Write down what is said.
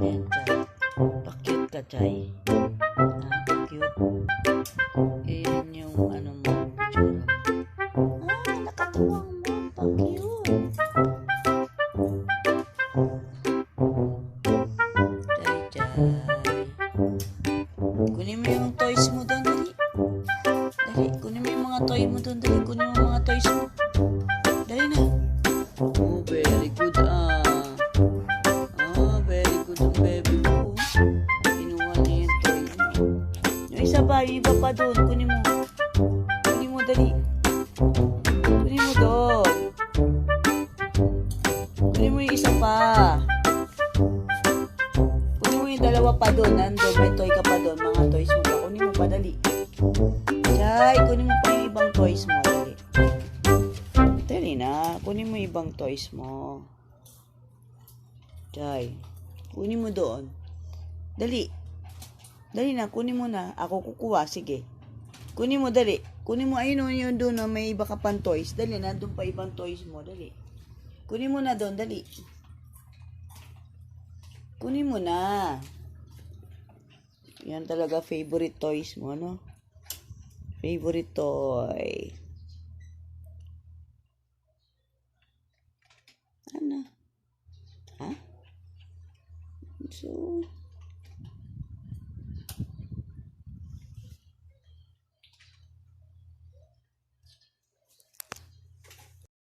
Ayan, Chay. Pa-cute ka, Chay. Ha? Cute. Ayan yung ano mo. Tsura. Ah, nakatuwang mo. Pa-cute. Chay, Chay. Kunin mo yung toys mo doon, dali. Dali, kunin mo yung mga toy mo doon, dali. Kunin mo mga toys mo. Isa pa, iba pa doon. Kunin mo. Kunin mo, dali. Kunin mo doon. Kunin mo yung isa pa. Kunin mo yung dalawa pa doon. Nandun, may toy ka pa doon. Mga toys mo pa. Kunin mo pa, dali. Chay, kunin mo pa yung ibang toys mo. Dali. Dali na. Kunin mo yung ibang toys mo. Chay, kunin mo doon. Dali. Dali na, kunin mo na. Ako kukuha, sige. Kunin mo, dali. Kunin mo, ayun yun doon, oh, may iba ka pang toys. Dali, nandun pa ibang toys mo, dali. Kunin mo na doon, dali. Kunin mo na. Yan talaga favorite toys mo, no? Favorite toy. Ano? Ha? So,